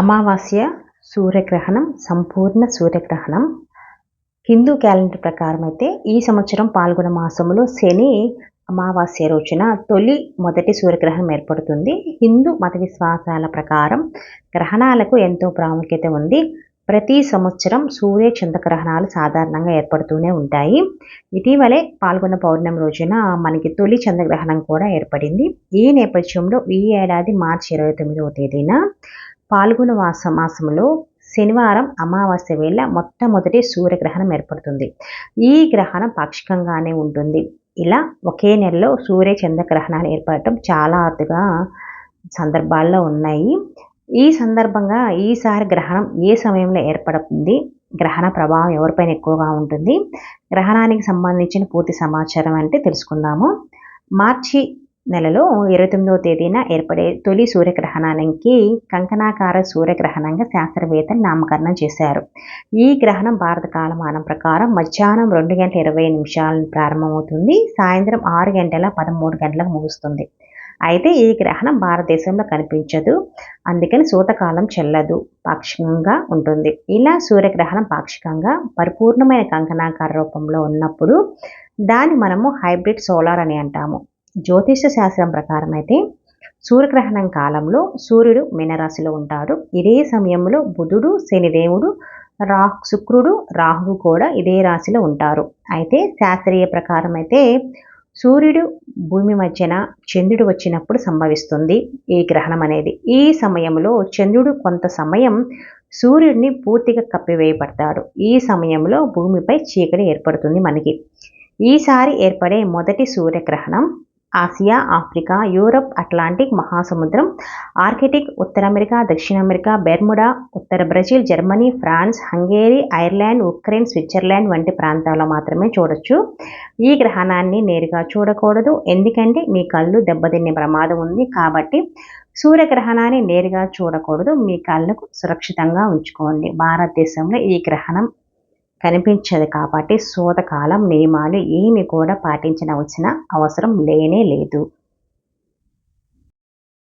అమావాస్య సూర్యగ్రహణం సంపూర్ణ సూర్యగ్రహణం. హిందూ క్యాలెండర్ ప్రకారం అయితే ఈ సంవత్సరం పాల్గొన మాసంలో శని అమావాస్య రోజున తొలి మొదటి సూర్యగ్రహణం ఏర్పడుతుంది. హిందూ మత విశ్వాసాల ప్రకారం గ్రహణాలకు ఎంతో ప్రాముఖ్యత ఉంది. ప్రతి సంవత్సరం సూర్య చంద్రగ్రహణాలు సాధారణంగా ఏర్పడుతూనే ఉంటాయి. ఇటీవలే పాల్గొన్న పౌర్ణమి రోజున మనకి తొలి చంద్రగ్రహణం కూడా ఏర్పడింది. ఈ నేపథ్యంలో ఈ ఏడాది మార్చి ఇరవై తొమ్మిదవ తేదీన పాల్గొన వాస మాసంలో శనివారం అమావాస్య వేళ మొట్టమొదటి సూర్యగ్రహణం ఏర్పడుతుంది. ఈ గ్రహణం పాక్షికంగానే ఉంటుంది. ఇలా ఒకే నెలలో సూర్య చంద్రగ్రహణాలు ఏర్పడటం చాలా అరుదుగా సందర్భాల్లో ఉన్నాయి. ఈ సందర్భంగా ఈసారి గ్రహణం ఏ సమయంలో ఏర్పడుతుంది? గ్రహణ ప్రభావం ఎవరిపైన ఎక్కువగా ఉంటుంది? గ్రహణానికి సంబంధించిన పూర్తి సమాచారం అంటే తెలుసుకుందాము. మార్చి నెలలో ఇరవై తొమ్మిదవ తేదీన ఏర్పడే తొలి సూర్యగ్రహణానికి కంకణాకార సూర్యగ్రహణంగా శాస్త్రవేత్తలు నామకరణం చేశారు. ఈ గ్రహణం భారత కాలమానం ప్రకారం మధ్యాహ్నం రెండు గంటల ఇరవై నిమిషాలు ప్రారంభమవుతుంది. సాయంత్రం ఆరు గంటల పదమూడు గంటలకు ముగుస్తుంది. అయితే ఈ గ్రహణం భారతదేశంలో కనిపించదు. అందుకని సూతకాలం చెల్లదు. పాక్షికంగా ఉంటుంది. ఇలా సూర్యగ్రహణం పాక్షికంగా పరిపూర్ణమైన కంకణాకార రూపంలో ఉన్నప్పుడు దాన్ని మనము హైబ్రిడ్ సోలార్ అని అంటాము. జ్యోతిష శాస్త్రం ప్రకారం అయితే సూర్యగ్రహణం కాలంలో సూర్యుడు మీనరాశిలో ఉంటాడు. ఇదే సమయంలో బుధుడు శనిదేవుడు రా శుక్రుడు రాహువు కూడా ఇదే రాశిలో ఉంటారు. అయితే శాస్త్రీయ ప్రకారం అయితే సూర్యుడు భూమి మధ్యన చంద్రుడు వచ్చినప్పుడు సంభవిస్తుంది ఈ గ్రహణం అనేది. ఈ సమయంలో చంద్రుడు కొంత సమయం సూర్యుడిని పూర్తిగా కప్పివేయబడతాడు. ఈ సమయంలో భూమిపై చీకటి ఏర్పడుతుంది మనకి. ఈసారి ఏర్పడే మొదటి సూర్యగ్రహణం ఆసియా ఆఫ్రికా యూరప్ అట్లాంటిక్ మహాసముద్రం ఆర్కిటిక్ ఉత్తర అమెరికా దక్షిణ అమెరికా బెర్ముడా ఉత్తర Brazil Germany France Hungary Ireland Ukraine Switzerland వంటి ప్రాంతాల్లో మాత్రమే చూడొచ్చు. ఈ గ్రహణాన్ని నేరుగా చూడకూడదు. ఎందుకంటే మీ కళ్ళు దెబ్బతినే ప్రమాదం ఉంది కాబట్టి సూర్యగ్రహణాన్ని నేరుగా చూడకూడదు. మీ కళ్ళకు సురక్షితంగా ఉంచుకోండి. భారతదేశంలో ఈ గ్రహణం కనిపించదు కాబట్టి సూతకాలం నియమాలు ఏమి కూడా పాటించనవలసిన అవసరం లేనే లేదు.